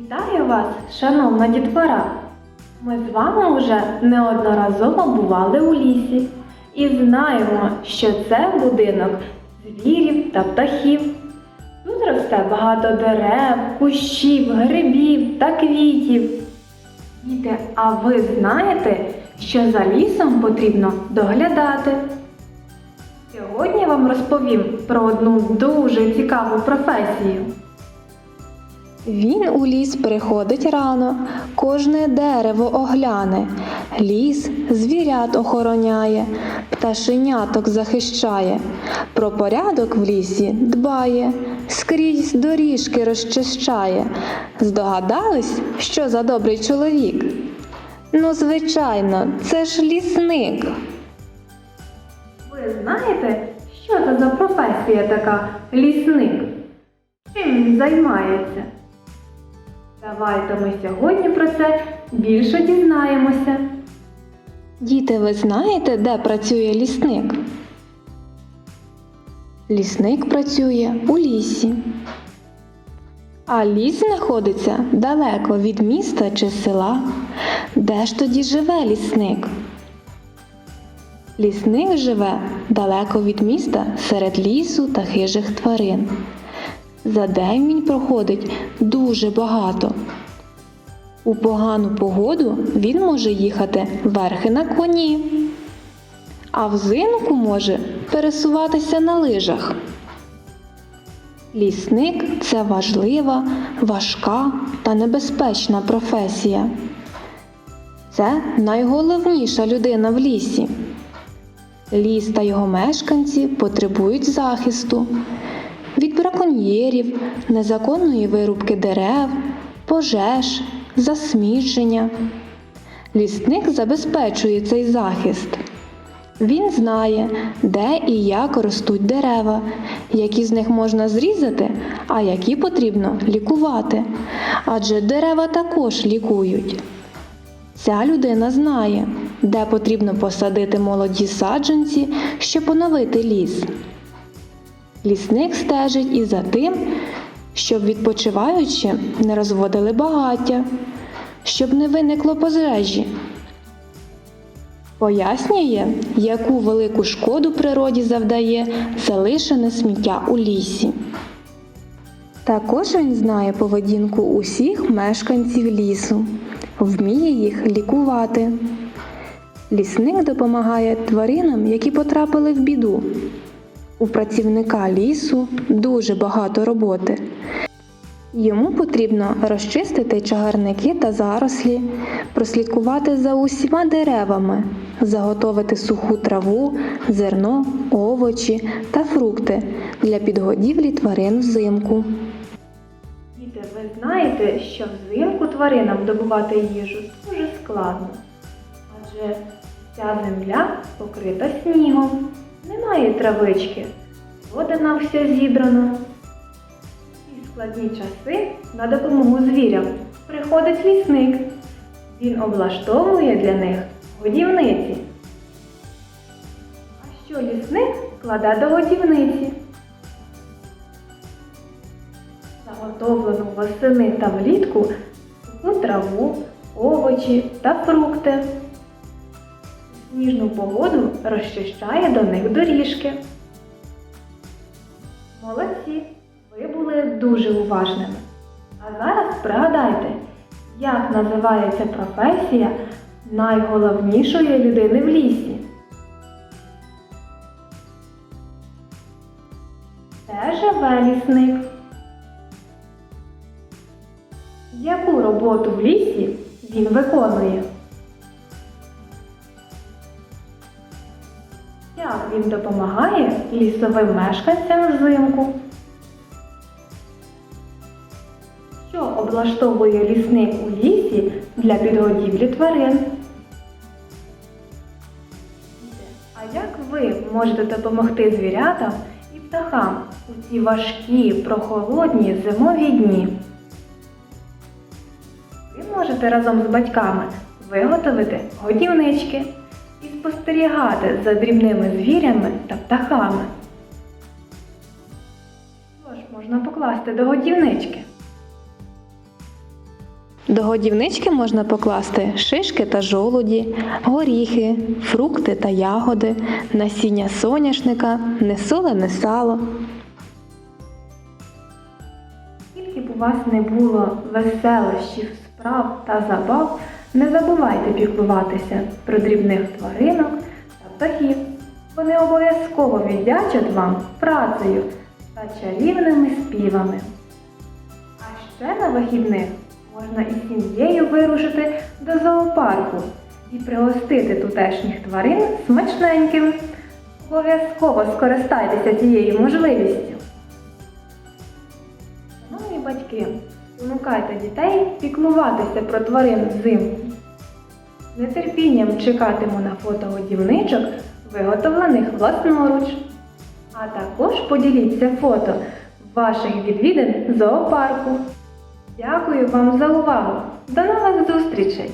Вітаю вас, шановна дітвора! Ми з вами вже неодноразово бували у лісі і знаємо, що це будинок звірів та птахів. Тут росте багато дерев, кущів, грибів та квітів. Діти, а ви знаєте, що за лісом потрібно доглядати? Сьогодні я вам розповім про одну дуже цікаву професію. Він у ліс приходить рано, кожне дерево огляне, ліс звірят охороняє, пташеняток захищає, про порядок в лісі дбає, скрізь доріжки розчищає. Здогадались, що за добрий чоловік? Ну, звичайно, це ж лісник. Ви знаєте, що це за професія така лісник? Чим він займається? Давайте ми сьогодні про це більше дізнаємося. Діти, ви знаєте, де працює лісник? Лісник працює у лісі. А ліс знаходиться далеко від міста чи села. Де ж тоді живе лісник? Лісник живе далеко від міста серед лісу та хижих тварин. За день він проходить дуже багато. У погану погоду він може їхати верхи на коні, а взимку може пересуватися на лижах. Лісник це важлива, важка та небезпечна професія. Це найголовніша людина в лісі. Ліс та його мешканці потребують захисту від браконьєрів, незаконної вирубки дерев, пожеж, засмідження. Лісник забезпечує цей захист. Він знає, де і як ростуть дерева, які з них можна зрізати, а які потрібно лікувати. Адже дерева також лікують. Ця людина знає, де потрібно посадити молоді саджанці, щоб поновити ліс. Лісник стежить і за тим, щоб відпочиваючи не розводили багаття, щоб не виникло пожежі. Пояснює, яку велику шкоду природі завдає залишене сміття у лісі. Також він знає поведінку усіх мешканців лісу, вміє їх лікувати. Лісник допомагає тваринам, які потрапили в біду. У працівника лісу дуже багато роботи. Йому потрібно розчистити чагарники та зарослі, прослідкувати за усіма деревами, заготовити суху траву, зерно, овочі та фрукти для підгодівлі тварин взимку. Діти, ви знаєте, що взимку тваринам добувати їжу дуже складно. Адже ця земля покрита снігом, немає травички, вода на все зібрано. І складні часи на допомогу звірям приходить лісник. Він облаштовує для них годівниці. А що лісник кладе до годівниці? Заготовлену восени та влітку суху траву, овочі та фрукти. Сніжну погоду розчищає до них доріжки. Молодці! Ви були дуже уважними. А зараз пригадайте, як називається професія найголовнішої людини в лісі. Це живе лісник. Яку роботу в лісі він виконує? Як він допомагає лісовим мешканцям взимку? Що облаштовує лісник у лісі для підгодівлі тварин? А як ви можете допомогти звірятам і птахам у ці важкі, прохолодні зимові дні? Ви можете разом з батьками виготовити годівнички спостерігати за дрібними звірями та птахами. Що ж можна покласти до годівнички? До годівнички можна покласти шишки та жолуді, горіхи, фрукти та ягоди, насіння соняшника, несолене сало. Скільки б у вас не було веселощів, справ та забав, не забувайте піклуватися про дрібних тваринок та птахів. Вони обов'язково віддячать вам працею та чарівними співами. А ще на вихідних можна із сім'єю вирушити до зоопарку і пригостити тутешніх тварин смачненьким. Обов'язково скористайтеся цією можливістю. Шановні батьки, спонукайте дітей піклуватися про тварин взимку. Нетерпінням чекатиму на фото годівничок, виготовлених власноруч. А також поділіться фото ваших відвідин зоопарку. Дякую вам за увагу! До нових зустрічей!